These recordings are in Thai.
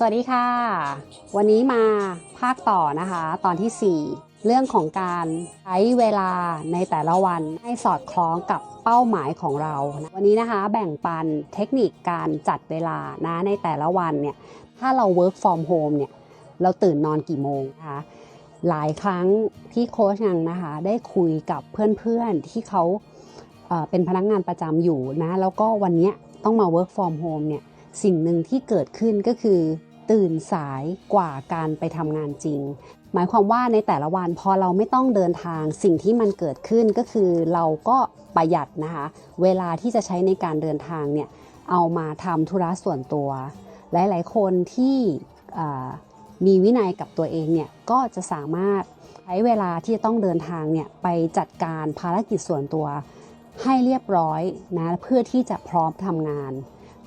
สวัสดีค่ะ วันนี้มาภาคต่อนะคะ ตอนที่ 4 เรื่องของการใช้เวลาในแต่ละวันให้สอดคล้องกับเป้าหมายของเรา วันนี้นะคะแบ่งปันเทคนิคการจัดเวลานะในแต่ละวันเนี่ยถ้าเรา work from home เนี่ยเราตื่นนอนกี่โมงนะคะหลายครั้งที่โค้ชยังนะคะได้คุยกับเพื่อนๆที่เขาเป็นพนักงานประจำอยู่นะแล้วก็วันนี้ต้องมา work from home เนี่ยสิ่งหนึ่งที่เกิดขึ้นก็คือ ตื่นสายกว่าการไปทำงานจริง หมายความว่าในแต่ละวันพอเราไม่ต้องเดินทางสิ่งที่มันเกิดขึ้นก็คือเราก็ประหยัดนะคะ เวลาที่จะใช้ในการเดินทางเนี่ยเอามาทำธุระส่วนตัว หลาย ๆ คนที่มีวินัยกับตัวเองเนี่ยก็จะสามารถใช้เวลาที่จะต้องเดินทางเนี่ยไปจัดการภารกิจส่วนตัวให้เรียบร้อยนะเพื่อที่จะพร้อมทำงาน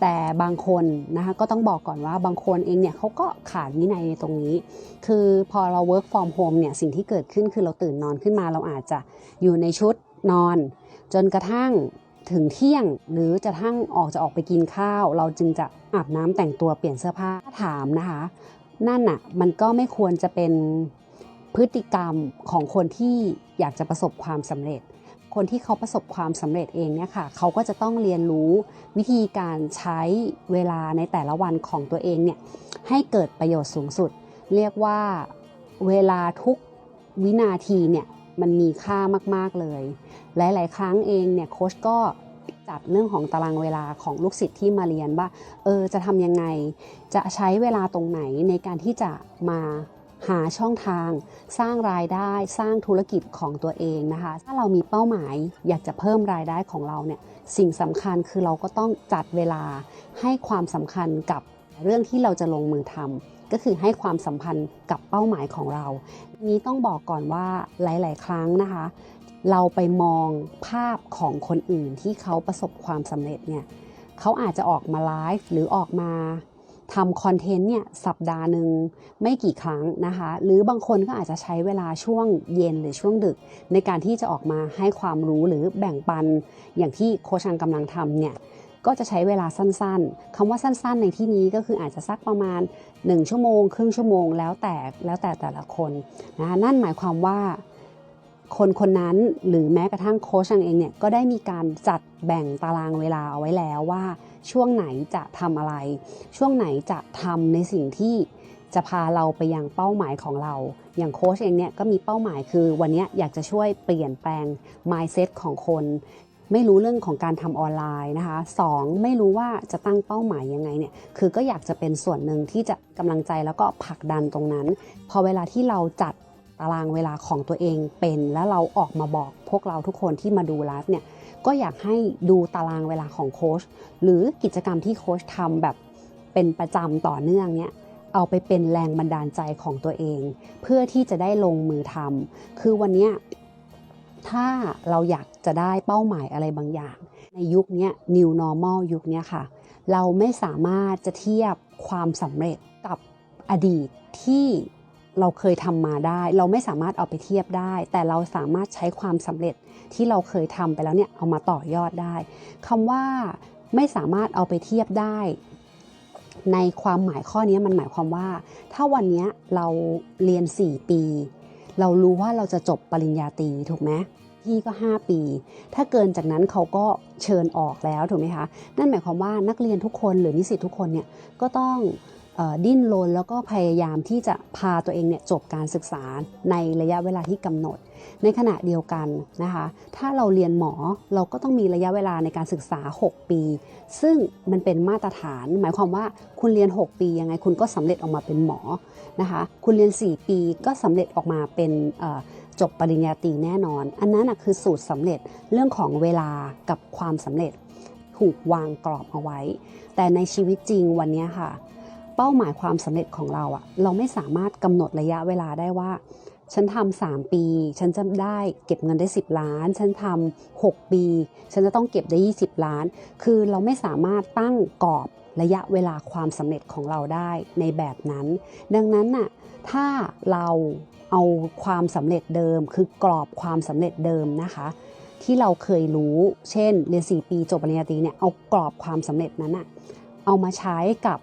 แต่บางคนนะคะก็ต้องบอกก่อนว่าบางคนเองเนี่ยเขาก็ขาดวินัยในตรงนี้ คือพอเรา work from home เนี่ยสิ่งที่เกิดขึ้นคือเราตื่นนอนขึ้นมา เราอาจจะอยู่ในชุดนอน จนกระทั่งถึงเที่ยงหรือจะทั้งออกจะออกไปกินข้าว เราจึงจะอาบน้ำแต่งตัวเปลี่ยนเสื้อผ้าถามนะคะ นั่นน่ะมันก็ไม่ควรจะเป็นพฤติกรรมของคนที่อยากจะประสบความสำเร็จ คนที่เขาประสบความสำเร็จเองเนี่ยค่ะเขาก็จะต้องเรียนรู้วิธีการใช้เวลาในแต่ละวันของตัวเองเนี่ยให้เกิดประโยชน์สูงสุด เรียกว่าเวลาทุกวินาทีเนี่ยมันมีค่ามาก ๆ เลย หลาย ๆ ครั้งเองเนี่ยโค้ชก็จัดเรื่องของตารางเวลาของลูกศิษย์ที่มาเรียนว่าเออจะทำยังไง จะใช้เวลาตรงไหนในการที่จะมา หาช่องทาง สร้างรายได้สร้างธุรกิจของตัวเองนะคะ ถ้าเรามีเป้าหมายอยากจะเพิ่มรายได้ของเราเนี่ยสิ่งสำคัญคือเราก็ต้องจัดเวลาให้ความสำคัญกับเรื่องที่เราจะลงมือทำก็คือให้ความสัมพันธ์กับเป้าหมายของเรา นี้ต้องบอกก่อนว่าหลาย ๆ ครั้งนะคะ เราไปมองภาพของคนอื่นที่เขาประสบความสำเร็จเนี่ยเขาอาจจะออกมาไลฟ์หรือออกมา ทำคอนเทนต์เนี่ยสัปดาห์หนึ่งไม่กี่ครั้งนะคะ หรือบางคนก็อาจจะใช้เวลาช่วงเย็นหรือช่วงดึก ในการที่จะออกมาให้ความรู้หรือแบ่งปันอย่างที่โคชังกำลังทำเนี่ยก็จะใช้เวลาสั้นๆคำว่าสั้นๆ ในที่นี้ก็คืออาจจะสักประมาณ 1 ชั่วโมง ครึ่งชั่วโมง แล้วแต่แล้วแต่แต่ละคนนะคะนั่นหมายความว่าคนคนนั้นหรือแม้กระทั่งโค้ชเองเนี่ยก็ได้มีการจัดแบ่งตารางเวลาเอาไว้แล้วว่า ช่วงไหนจะทำอะไร ช่วงไหนจะทำในสิ่งที่จะพาเราไปยังเป้าหมายของเรา อย่างโค้ชเองเนี่ยก็มีเป้าหมายคือวันนี้อยากจะช่วยเปลี่ยนแปลง mindset ของคน ไม่รู้เรื่องของการทำออนไลน์นะคะสองไม่รู้ว่าจะตั้งเป้าหมายยังไงเนี่ย คือก็อยากจะเป็นส่วนหนึ่งที่จะกำลังใจแล้วก็ผลักดันตรงนั้น พอเวลาที่เราจัดตารางเวลาของตัวเองเป็น แล้วเราออกมาบอกพวกเราทุกคนที่มาดูไลฟ์เนี่ย ก็อยากให้ดูตารางเวลาของโค้ชหรือกิจกรรมที่โค้ชทำแบบเป็นประจำต่อเนื่องเนี่ยเอาไปเป็นแรงบันดาลใจของตัวเอง เพื่อที่จะได้ลงมือทำคือวันนี้ถ้าเราอยากจะได้เป้าหมายอะไรบางอย่าง ในยุคนี้ new normal ยุคนี้ค่ะ เราไม่สามารถจะเทียบความสำเร็จกับอดีตที่ เราเคยทำมาได้ เราไม่สามารถเอาไปเทียบได้ แต่เราสามารถใช้ความสำเร็จที่เราเคยทำไปแล้วเนี่ยเอามาต่อยอดได้คำว่าไม่สามารถเอาไปเทียบได้ ในความหมายข้อนี้มันหมายความว่า ถ้าวันนี้เราเรียน 4 ปี เรารู้ว่าเราจะจบปริญญาตรีถูกไหมพี่ก็ 5 ปี ถ้าเกินจากนั้นเขาก็เชิญออกแล้วถูกไหมคะ นั่นหมายความว่านักเรียนทุกคนหรือนิสิตทุกคนเนี่ยก็ต้อง ดิ้นรนแล้วก็พยายามที่จะพาตัวเองเนี่ยจบการศึกษาในระยะเวลาที่กำหนด ในขณะเดียวกันนะคะถ้าเราเรียนหมอเราก็ต้องมีระยะเวลาในการศึกษา 6 ปี ซึ่งมันเป็นมาตรฐาน หมายความว่าคุณเรียน 6 ปียังไงคุณก็สำเร็จออกมาเป็นหมอนะคะคุณเรียน 4 ปีก็สำเร็จออกมาเป็นจบปริญญาตรีแน่นอน อันนั้นคือสูตรสำเร็จเรื่องของเวลากับความสำเร็จถูกวางกรอบเอาไว้ แต่ในชีวิตจริงวันนี้ค่ะ เป้าหมายความสำเร็จของเราอะเราไม่สามารถกำหนดระยะเวลาได้ว่า ฉันทำสามปี ฉันจะได้เก็บเงินได้ 10 ล้าน ฉันทำหกปี ฉันจะต้องเก็บได้ 20 ล้าน คือเราไม่สามารถตั้งกรอบระยะเวลาความสำเร็จของเราได้ในแบบนั้น ดังนั้นน่ะถ้าเราเอาความสำเร็จเดิม คือกรอบความสำเร็จเดิมนะคะที่เราเคยรู้ เช่น เรียน 4 ปี จบปริญญาตรีเนี่ย เอากรอบความสำเร็จนั้นอะเอามาใช้กับ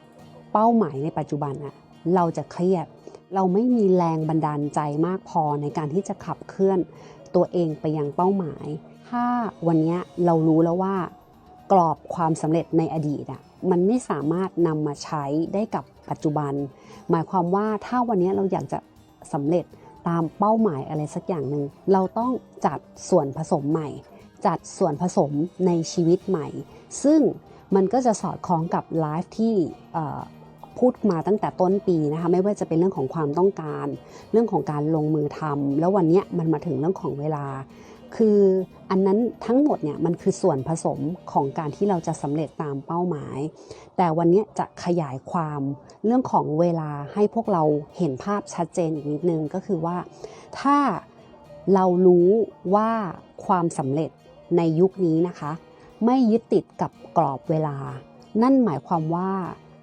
เป้าหมายในปัจจุบันอะเราจะเครียด เราไม่มีแรงบันดาลใจมากพอในการที่จะขับเคลื่อน ตัวเองไปยังเป้าหมาย ถ้าวันนี้เรารู้แล้วว่ากรอบความสำเร็จในอดีตอะมันไม่สามารถนำมาใช้ได้กับปัจจุบัน หมายความว่าถ้าวันนี้เราอยากจะสำเร็จตามเป้าหมายอะไรสักอย่างหนึ่งเราต้องจัดส่วนผสมใหม่ จัดส่วนผสมในชีวิตใหม่ ซึ่งมันก็จะสอดคล้องกับไลฟ์ที่ พูดมาตั้งแต่ต้นปีนะคะไม่ว่าจะเป็นเรื่องของความต้องการ เรื่องของการลงมือทำแล้ววันนี้มันมาถึงเรื่องของเวลา คืออันนั้นทั้งหมดเนี่ยมันคือส่วนผสมของการที่เราจะสำเร็จตามเป้าหมาย แต่วันนี้จะขยายความเรื่องของเวลาให้พวกเราเห็นภาพชัดเจนอีกนิดนึงก็คือว่า ถ้าเรารู้ว่าความสำเร็จในยุคนี้นะคะ ไม่ยึดติดกับกรอบเวลา นั่นหมายความว่า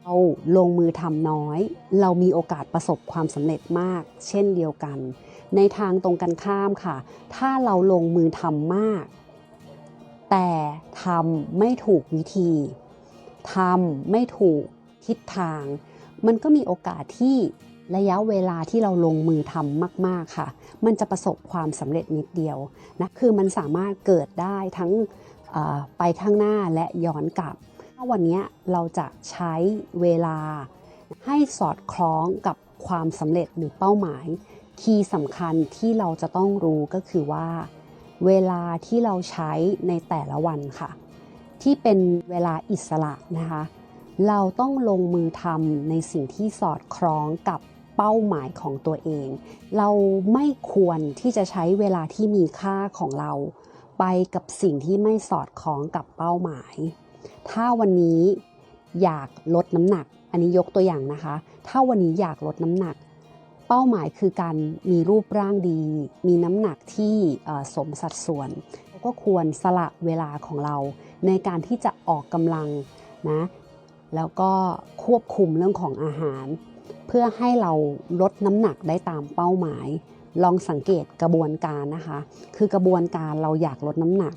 เราลงมือทำน้อย เรามีโอกาสประสบความสำเร็จมาก เช่นเดียวกัน ในทางตรงกันข้ามค่ะ ถ้าเราลงมือทำมาก แต่ทำไม่ถูกวิธีทำไม่ถูกทิศทาง มันก็มีโอกาสที่ระยะเวลาที่เราลงมือทำมาก ๆค่ะ มันจะประสบความสำเร็จนิดเดียวนะคือมันสามารถเกิดได้ทั้งไปข้างหน้าและย้อนกลับ วันนี้เราจะใช้เวลาให้สอดคล้องกับความสำเร็จหรือเป้าหมาย คีย์สำคัญที่เราจะต้องรู้ก็คือว่า เวลาที่เราใช้ในแต่ละวันค่ะ ที่เป็นเวลาอิสระนะคะ เราต้องลงมือทำในสิ่งที่สอดคล้องกับเป้าหมายของตัวเอง เราไม่ควรที่จะใช้เวลาที่มีค่าของเรา ไปกับสิ่งที่ไม่สอดคล้องกับเป้าหมาย ถ้าวันนี้อยากลดน้ำหนัก อันนี้ยกตัวอย่างนะคะ ถ้าวันนี้อยากลดน้ำหนัก เป้าหมายคือการมีรูปร่างดี มีน้ำหนักที่สมสัดส่วนก็ควรสละเวลาของเรา ในการที่จะออกกำลังนะแล้วก็ควบคุมเรื่องของอาหาร เพื่อให้เราลดน้ำหนักได้ตามเป้าหมาย ลองสังเกตกระบวนการนะคะ คือกระบวนการเราอยากลดน้ำหนัก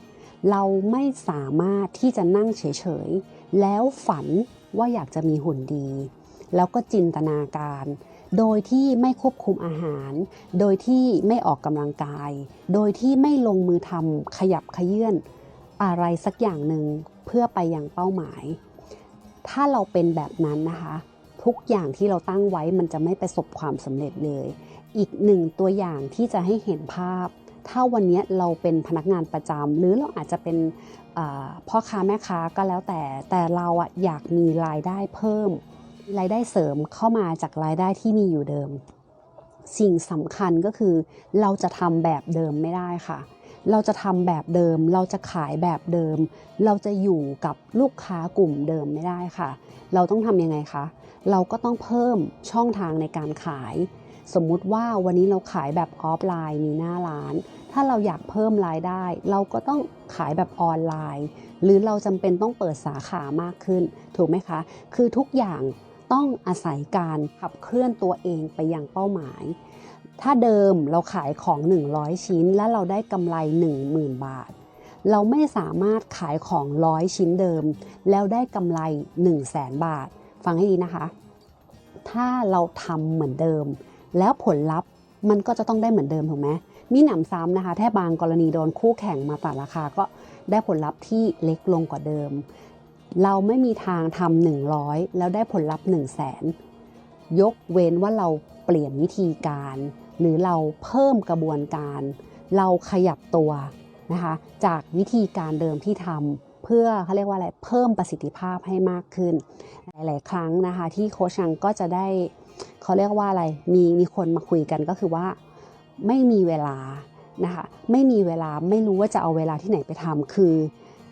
เราไม่สามารถที่จะนั่งเฉยๆ แล้วฝันว่าอยากจะมีหุ่นดี แล้วก็จินตนาการ โดยที่ไม่ควบคุมอาหาร โดยที่ไม่ออกกำลังกาย โดยที่ไม่ลงมือทำขยับขยื่นอะไรสักอย่างหนึ่งเพื่อไปอยังเป้าหมาย ถ้าเราเป็นแบบนั้นนะคะ ทุกอย่างที่เราตั้งไว้มันจะไม่ประสบความสำเร็จเลย อีกหนึ่งตัวอย่างที่จะให้เห็นภาพ ถ้าวันนี้เราเป็นพนักงานประจำหรือเราอาจจะเป็นพ่อค้าแม่ค้าก็แล้วแต่ แต่เราอะอยากมีรายได้เพิ่ม รายได้เสริมเข้ามาจากรายได้ที่มีอยู่เดิม สิ่งสำคัญก็คือ เราจะทำแบบเดิมไม่ได้ค่ะเราจะทำแบบเดิม เราจะขายแบบเดิม เราจะอยู่กับลูกค้ากลุ่มเดิมไม่ได้ค่ะ เราต้องทำยังไงคะ เราก็ต้องเพิ่มช่องทางในการขาย สมมุติว่าวันนี้เราขายแบบออฟไลน์มีหน้าร้าน ถ้าเราอยากเพิ่มรายได้ เราก็ต้องขายแบบออนไลน์ หรือเราจำเป็นต้องเปิดสาขามากขึ้น ถูกไหมคะ คือทุกอย่างต้องอาศัยการขับเคลื่อนตัวเองไปยังเป้าหมาย ถ้าเดิมเราขายของ 100 ชิ้น และเราได้กำไร 10,000 บาท เราไม่สามารถขายของ100ชิ้นเดิม แล้วได้กำไร 1 0 0 0 0แสนบาท ฟังให้ดีนะคะ ถ้าเราทำเหมือนเดิม แล้วผลลัพธ์มันก็จะต้องได้เหมือนเดิมถูกไหม มีหนำซ้ำนะคะถ้าบางกรณีโดนคู่แข่งมาตัดราคาก็ได้ผลลัพธ์ที่เล็กลงกว่าเดิม เราไม่มีทางทำ100 แล้วได้ผลลัพธ์1 0 0 0 0แสนยกเว้นว่าเราเปลี่ยนวิธีการ หรือเราเพิ่มกระบวนการ เราขยับตัวนะคะจากวิธีการเดิมที่ทำเพื่อเขาเรียกว่าอะไรเพิ่มประสิทธิภาพให้มากขึ้น หลาย ๆ ครั้งนะคะที่โคชชังก็จะได้เขาเรียกว่าอะไรมีมีคนมาคุยกันก็คือว่า ไม่มีเวลานะคะไม่มีเวลาไม่รู้ว่าจะเอาเวลาที่ไหนไปทำคือ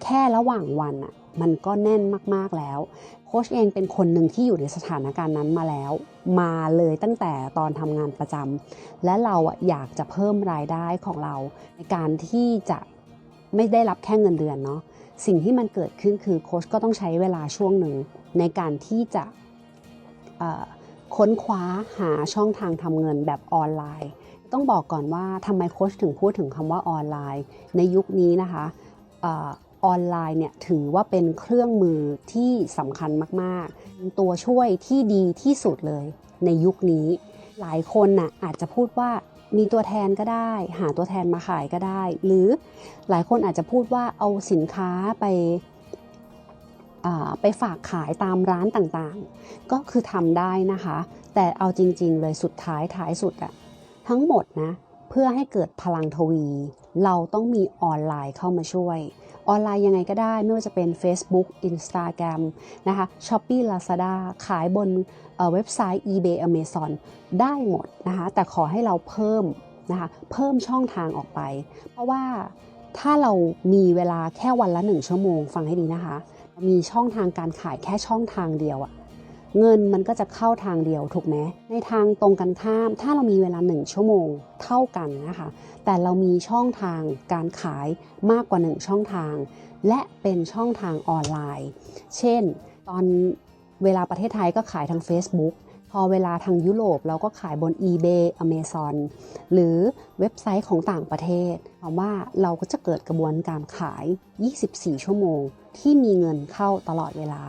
แค่ระหว่างวันอะมันก็แน่นมากๆแล้ว โค้ชเองเป็นคนหนึ่งที่อยู่ในสถานการณ์นั้นมาแล้ว มาเลยตั้งแต่ตอนทำงานประจำและเราอะอยากจะเพิ่มรายได้ของเรา ในการที่จะไม่ได้รับแค่เงินเดือนเนาะสิ่งที่มันเกิดขึ้นคือโค้ชก็ต้องใช้เวลาช่วงหนึ่งในการที่จะค้นคว้าหาช่องทางทำเงินแบบออนไลน์ ต้องบอกก่อนว่าทำไมโค้ชถึงพูดถึงคำว่าออนไลน์ ในยุคนี้นะคะออนไลน์เนี่ยถือว่าเป็นเครื่องมือที่สำคัญมากๆเป็นตัวช่วยที่ดีที่สุดเลยในยุคนี้ หลายคนน่ะอาจจะพูดว่ามีตัวแทนก็ได้ หาตัวแทนมาขายก็ได้ หรือหลายคนอาจจะพูดว่าเอาสินค้าไปไปฝากขายตามร้านต่างๆ ก็คือทำได้นะคะ แต่เอาจริง ๆ เลยสุดท้ายท้ายสุดอะ ทั้งหมดนะเพื่อให้เกิดพลังทวี เราต้องมีออนไลน์เข้ามาช่วย ออนไลน์ยังไงก็ได้ไม่ว่าจะเป็น Facebook Instagram นะคะ Shopee Lazada ขายบนเอ่อเว็บไซต์ eBay Amazon ได้หมดนะคะ แต่ขอให้เราเพิ่มนะคะเพิ่มช่องทางออกไป เพราะว่าถ้าเรามีเวลาแค่วันละหนึ่งชั่วโมง ฟังให้ดีนะคะ มีช่องทางการขายแค่ช่องทางเดียวอะ เงินมันก็จะเข้าทางเดียวถูกไหมในทางตรงกันข้าม ถ้าเรามีเวลาหนึ่งชั่วโมงเท่ากันนะคะ แต่เรามีช่องทางการขายมากกว่า 1 ช่องทาง และเป็นช่องทางออนไลน์ เช่น ตอนเวลาประเทศไทยก็ขายทาง Facebook พอเวลาทางยุโรปเราก็ขายบน eBay Amazon หรือเว็บไซต์ของต่างประเทศคำว่าเราก็จะเกิดกระบวนการขาย 24 ชั่วโมง ที่มีเงินเข้าตลอดเวลา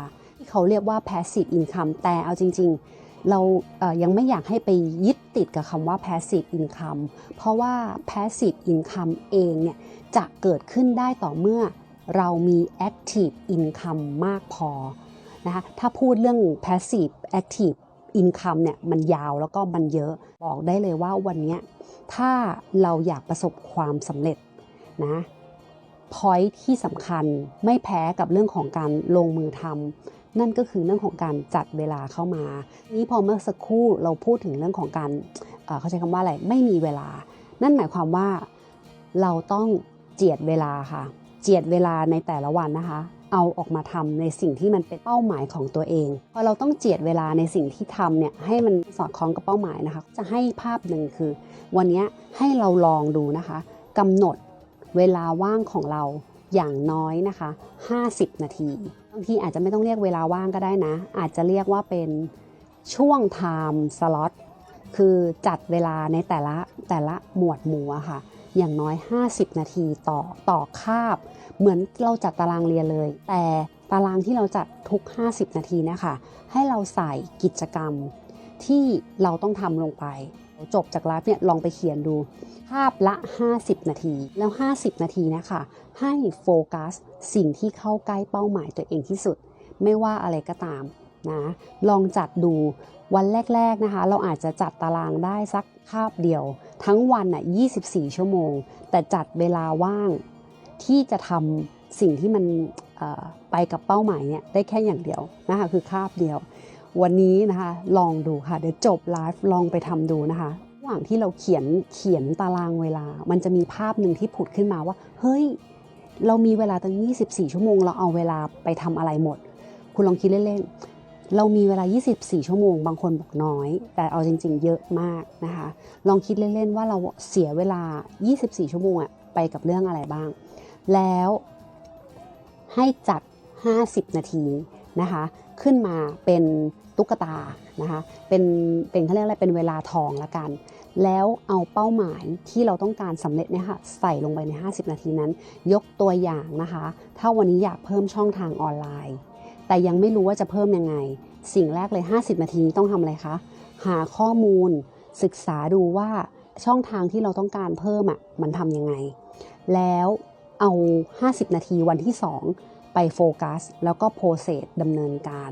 ที่เขาเรียกว่า passive income แต่เอาจริง ๆ เรายังไม่อยากให้ไปยึดติดกับคำว่า passive income เพราะว่า passive income เองเนี่ยจะเกิดขึ้นได้ต่อเมื่อเรามี active income มากพอนะคะถ้าพูดเรื่อง passive active income เนี่ยมันยาวแล้วก็มันเยอะบอกได้เลยว่าวันนี้ถ้าเราอยากประสบความสำเร็จนะ point ที่สำคัญไม่แพ้กับเรื่องของการลงมือทำ นั่นก็คือเรื่องของการจัดเวลาเข้ามา นี้พอเมื่อสักครู่เราพูดถึงเรื่องของการเอ่อเขาใช้คำว่าอะไรไม่มีเวลา นั่นหมายความว่าเราต้องเจียดเวลาค่ะ เจียดเวลาในแต่ละวันนะคะ เอาออกมาทำในสิ่งที่มันเป็นเป้าหมายของตัวเอง พอเราต้องเจียดเวลาในสิ่งที่ทำเนี่ยให้มันสอดคล้องกับเป้าหมายนะคะ จะให้ภาพหนึ่งคือ วันนี้ให้เราลองดูนะคะกำหนดเวลาว่างของเราอย่างน้อยนะคะ 50 นาทีางทีอาจจะไม่ต้องเรียกเวลาว่างก็ได้นะ อาจจะเรียกว่าเป็นช่วง time slot คือจัดเวลาในแต่ละแต่ละหมวดหมู่อะค่ะ อย่างน้อย 50 นาทีต่อต่อคาบ เหมือนเราจัดตารางเรียนเลย แต่ตารางที่เราจัดทุก 50 นาทีนะคะ ให้เราใส่กิจกรรมที่เราต้องทำลงไป จบจากไลฟ์เนี่ยลองไปเขียนดู ภาพละ 50 นาที แล้ว 50 นาทีนะคะให้โฟกัสสิ่งที่เข้าใกล้เป้าหมายตัวเองที่สุด ไม่ว่าอะไรก็ตามนะลองจัดดูวันแรก ๆนะคะ เราอาจจะจัดตารางได้สักคาบเดียว ทั้งวันน่ะ 24 ชั่วโมง แต่จัดเวลาว่างที่จะทำสิ่งที่มันไปกับเป้าหมายเนี่ยได้แค่อย่างเดียวนะคะคือคาบเดียว วันนี้นะคะ ลองดูค่ะ เดี๋ยวจบไลฟ์ลองไปทำดูนะคะระหว่างที่เราเขียนเขียนตารางเวลา มันจะมีภาพหนึ่งที่ผุดขึ้นมาว่า เฮ้ย เรามีเวลาตั้ง 24 ชั่วโมง เราเอาเวลาไปทำอะไรหมด คุณลองคิดเล่นๆ เรามีเวลา 24 ชั่วโมง บางคนบอกน้อย แต่เอาจริง ๆ เยอะมากนะคะ ลองคิดเล่นๆ ว่าเราเสียเวลา 24 ชั่วโมงอะไปกับเรื่องอะไรบ้าง แล้วให้จัด 50 นาทีนะคะ ขึ้นมาเป็น ตุ๊กตานะคะเป็นเป็นเขาเรียกอะไรเป็นเวลาทองละกัน แล้วเอาเป้าหมายที่เราต้องการสำเร็จเนี่ยค่ะใส่ลงไปใน 50 นาทีนั้น ยกตัวอย่างนะคะ ถ้าวันนี้อยากเพิ่มช่องทางออนไลน์ แต่ยังไม่รู้ว่าจะเพิ่มยังไง สิ่งแรกเลย 50 นาทีนี้ต้องทำอะไรคะหาข้อมูลศึกษาดูว่าช่องทางที่เราต้องการเพิ่มอะมันทำยังไง แล้วเอา 50 นาทีวันที่ 2 ไปโฟกัส แล้วก็โปรเซสดำเนินการ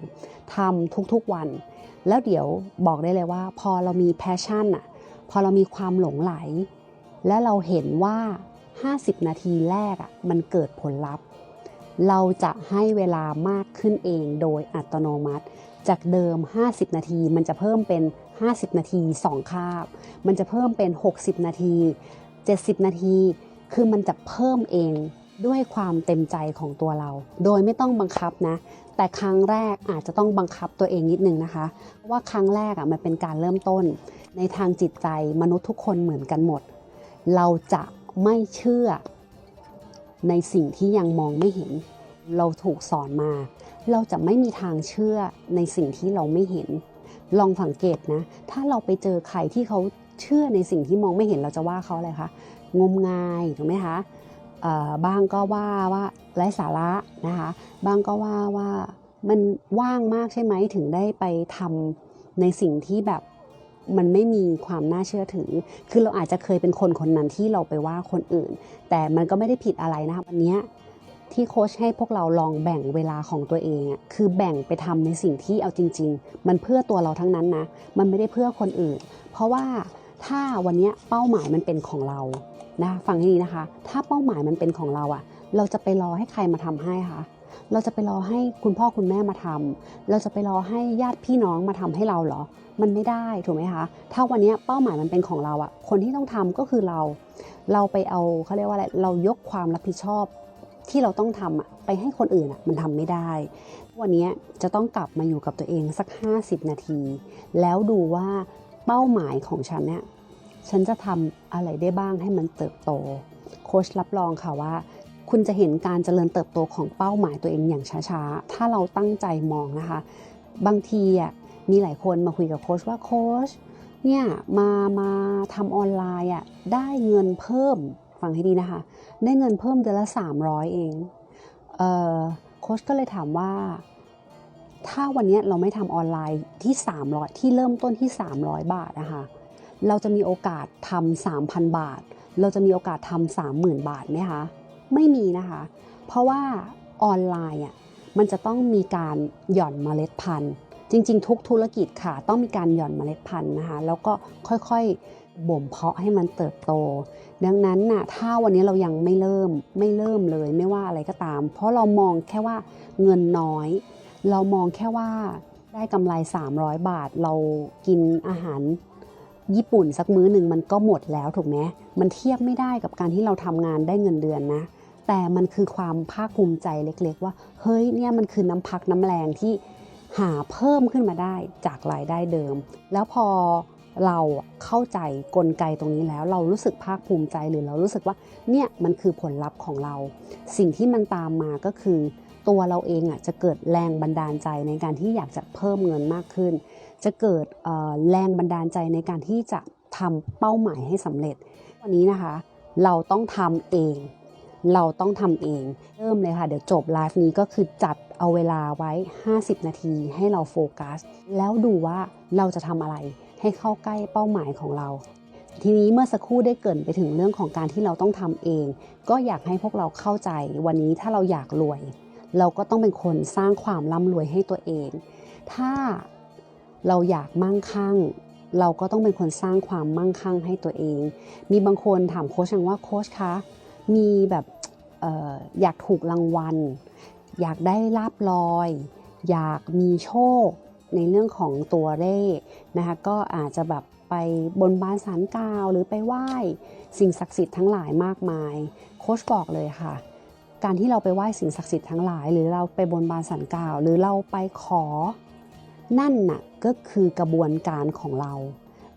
ทำทุกๆวัน แล้วเดี๋ยวบอกได้เลยว่า พอเรามีแพชชั่นอะพอเรามีความหลงไหล และเราเห็นว่า 50 นาทีแรกอะมันเกิดผลลัพธ์เราจะให้เวลามากขึ้นเองโดยอัตโนมัติ จากเดิม 50 นาที มันจะเพิ่มเป็น 50 นาที 2 คาบ มันจะเพิ่มเป็น 60 นาที 70 นาที คือมันจะเพิ่มเอง ด้วยความเต็มใจของตัวเรา โดยไม่ต้องบังคับนะ แต่ครั้งแรกอาจจะต้องบังคับตัวเองนิดนึงนะคะเพราะว่าครั้งแรกอะมันเป็นการเริ่มต้น ในทางจิตใจมนุษย์ทุกคนเหมือนกันหมด เราจะไม่เชื่อ ในสิ่งที่ยังมองไม่เห็น เราถูกสอนมา เราจะไม่มีทางเชื่อในสิ่งที่เราไม่เห็น ลองสังเกตนะ ถ้าเราไปเจอใครที่เขาเชื่อในสิ่งที่มองไม่เห็นเราจะว่าเขาอะไรคะงมงายถูกไหมคะ บ้างก็ว่าว่าไร้สาระนะคะบ้างก็ว่าว่ามันว่างมากใช่ไหมถึงได้ไปทำในสิ่งที่แบบมันไม่มีความน่าเชื่อถือ คือเราอาจจะเคยเป็นคนคนนั้นที่เราไปว่าคนอื่น แต่มันก็ไม่ได้ผิดอะไรนะคะวันนี้ที่โค้ชให้พวกเราลองแบ่งเวลาของตัวเองอะคือแบ่งไปทำในสิ่งที่เอาจริง ๆ มันเพื่อตัวเราทั้งนั้นนะ มันไม่ได้เพื่อคนอื่น เพราะว่าถ้าวันนี้เป้าหมายมันเป็นของเรา นะฟังให้ดีนะคะ ถ้าเป้าหมายมันเป็นของเราอะเราจะไปรอให้ใครมาทำให้คะเราจะไปรอให้คุณพ่อคุณแม่มาทำเราจะไปรอให้ญาติพี่น้องมาทำให้เราเหรอ มันไม่ได้ถูกไหมคะ ถ้าวันนี้เป้าหมายมันเป็นของเราอะคนที่ต้องทำก็คือเรา เราไปเอาเขาเรียกว่าอะไร เรายกความรับผิดชอบที่เราต้องทำอะไปให้คนอื่นอะมันทำไม่ได้ วันนี้จะต้องกลับมาอยู่กับตัวเองสัก 50 นาที แล้วดูว่าเป้าหมายของฉันเนี่ย ฉันจะทำอะไรได้บ้างให้มันเติบโต โค้ชรับรองค่ะว่า คุณจะเห็นการเจริญเติบโตของเป้าหมายตัวเองอย่างช้าๆ ถ้าเราตั้งใจมองนะคะ บางทีอะมีหลายคนมาคุยกับโค้ชว่าโค้ชเนี่ยมามาทำออนไลน์อะได้เงินเพิ่มฟังให้ดีนะคะ ได้เงินเพิ่มเดือนละ 300 เองเออโค้ชก็เลยถามว่า ถ้าวันนี้เราไม่ทำออนไลน์ที่ 300 ที่เริ่มต้นที่ 300 บาทนะคะ เราจะมีโอกาสทำ3,000บาท เราจะมีโอกาสทำ30,000บาทไหมคะ ไม่มีนะคะ เพราะว่าออนไลน์อะมันจะต้องมีการหย่อนเมล็ดพันธุ์ จริง ๆ ทุกธุรกิจค่ะ ต้องมีการหย่อนเมล็ดพันธุ์นะคะ แล้วก็ค่อยๆบ่มเพาะให้มันเติบโต ดังนั้นน่ะถ้าวันนี้เรายังไม่เริ่มไม่เริ่มเลยไม่ว่าอะไรก็ตาม เพราะเรามองแค่ว่าเงินน้อย เรามองแค่ว่าได้กำไร 300 บาท เรากินอาหาร ญี่ปุ่นสักมื้อหนึ่งมันก็หมดแล้วถูกไหมมันเทียบไม่ได้กับการที่เราทำงานได้เงินเดือนนะ แต่มันคือความภาคภูมิใจเล็ก ๆ ว่า เฮ้ยเนี่ยมันคือน้ำพักน้ำแรงที่หาเพิ่มขึ้นมาได้จากรายได้เดิม แล้วพอเราเข้าใจกลไกตรงนี้แล้ว เรารู้สึกภาคภูมิใจหรือเรารู้สึกว่าเนี่ยมันคือผลลัพธ์ของเรา สิ่งที่มันตามมาก็คือ ตัวเราเองอะจะเกิดแรงบันดาลใจในการที่อยากจะเพิ่มเงินมากขึ้น จะเกิดแรงบันดาลใจในการที่จะทำเป้าหมายให้สำเร็จ วันนี้นะคะ เราต้องทำเอง เราต้องทำเอง เริ่มเลยค่ะ เดี๋ยวจบไลฟ์นี้ก็คือจัดเอาเวลาไว้ 50 นาทีให้เราโฟกัส แล้วดูว่าเราจะทำอะไรให้เข้าใกล้เป้าหมายของเราทีนี้เมื่อสักครู่ได้เกินไปถึงเรื่องของการที่เราต้องทำเอง ก็อยากให้พวกเราเข้าใจวันนี้ถ้าเราอยากรวย เราก็ต้องเป็นคนสร้างความร่ำรวยให้ตัวเอง ถ้า เราอยากมั่งคั่ง เราก็ต้องเป็นคนสร้างความมั่งคั่งให้ตัวเอง มีบางคนถามโค้ชว่าโค้ชคะมีแบบอออยากถูกรางวัล อยากได้ลาบลอย อยากมีโชคในเรื่องของตัวเลขนะคะก็อาจจะแบบไปบนบานสารกล่าวหรือไปไหว้สิ่งศักดิ์สิทธิ์ทั้งหลายมากมาย โค้ชบอกเลยค่ะ การที่เราไปไหว้สิ่งศักดิ์สิทธิ์ทั้งหลาย หรือเราไปบนบานสันกล่าว หรือเราไปขอนั่นน่ะ ก็คือกระบวนการของเรา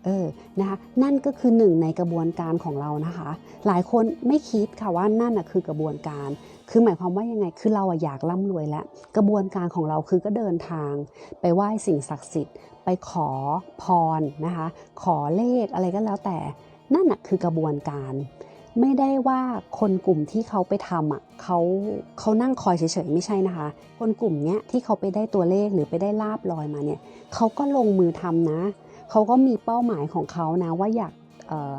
เออนะคะนั่นก็คือหนึ่งในกระบวนการของเรานะคะ หลายคนไม่คิดค่ะว่านั่นนะคือกระบวนการ คือหมายความว่ายังไงคือเราอะอยากร่ำรวยแล้ว กระบวนการของเราคือก็เดินทาง ไปไหว้สิ่งศักดิ์สิทธิ์ ไปขอพรนะคะ ขอเลขอะไรก็แล้วแต่นั่นนะคือกระบวนการ ไม่ได้ว่าคนกลุ่มที่เขาไปทำอะเขาเขานั่งคอยเฉยๆไม่ใช่นะคะ คนกลุ่มเนี้ยที่เขาไปได้ตัวเลขหรือไปได้ลาบลอยมาเนี่ยเขาก็ลงมือทำนะเขาก็มีเป้าหมายของเขานะว่าอยากเอ่อ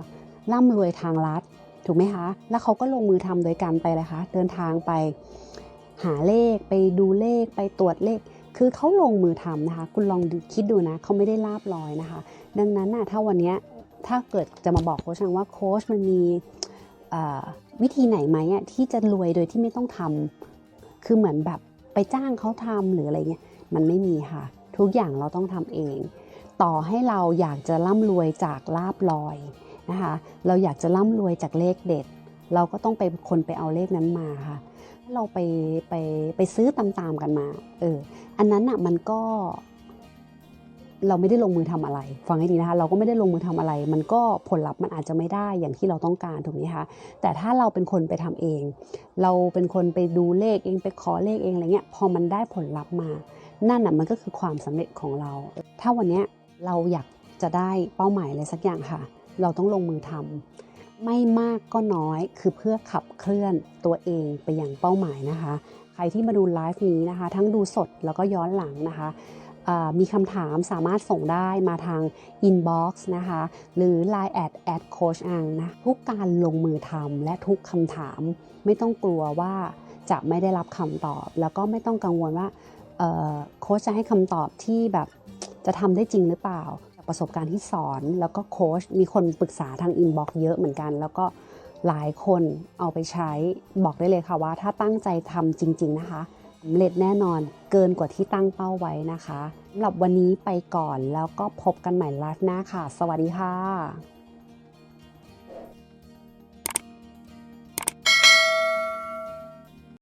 ร่ำรวยทางลัดถูกไหมคะ แล้วเขาก็ลงมือทำโดยการไปเลยคะ เดินทางไปหาเลขไปดูเลขไปตรวจเลข คือเขาลงมือทำนะคะ คุณลองคิดดูนะเขาไม่ได้ลาบลอยนะคะ ดังนั้นน่ะถ้าวันนี้ถ้าเกิดจะมาบอกโค้ชว่าโค้ชมันมี วิธีไหนไหมอะที่จะรวยโดยที่ไม่ต้องทำคือเหมือนแบบไปจ้างเขาทำหรืออะไรเงี้ยมันไม่มีค่ะ ทุกอย่างเราต้องทำเอง ต่อให้เราอยากจะร่ำรวยจากลาบลอยนะคะเราอยากจะร่ำรวยจากเลขเด็ด เราก็ต้องไปคนไปเอาเลขนั้นมาค่ะเราไปไปไปซื้อตามๆกันมาเอออันนั้นอะมันก็ เราไม่ได้ลงมือทำอะไร ฟังให้ดีนะคะ เราก็ไม่ได้ลงมือทำอะไร มันก็ผลลัพธ์มันอาจจะไม่ได้อย่างที่เราต้องการถูกไหมคะแต่ถ้าเราเป็นคนไปทำเอง เราเป็นคนไปดูเลขเองไปขอเลขเองอะไรเงี้ยพอมันได้ผลลัพธ์มา นั่นน่ะมันก็คือความสำเร็จของเรา ถ้าวันนี้เราอยากจะได้เป้าหมายอะไรสักอย่างค่ะ เราต้องลงมือทำไม่มากก็น้อยคือเพื่อขับเคลื่อนตัวเองไปอยังเป้าหมายนะคะ ใครที่มาดูไลฟ์นี้นะคะ ทั้งดูสดแล้วก็ย้อนหลังนะคะ มีคำถามสามารถส่งได้มาทาง inbox นะคะ หรือ line at at coach อังนะ ทุกการลงมือทำและทุกคำถาม ไม่ต้องกลัวว่าจะไม่ได้รับคำตอบ แล้วก็ไม่ต้องกังวลว่าโค้ชจะให้คำตอบที่แบบจะทำได้จริงหรือเปล่าจากประสบการณ์ที่สอน แล้วก็โค้ชมีคนปรึกษาทาง inbox เยอะเหมือนกัน แล้วก็หลายคนเอาไปใช้บอกได้เลยค่ะว่า ถ้าตั้งใจทำจริง ๆ นะคะ สำเร็จแน่นอนเกินกว่าที่ตั้งเป้าไว้นะคะสำหรับวันนี้ไปก่อนแล้วก็พบกันใหม่ไลฟ์หน้าค่ะ สวัสดีค่ะ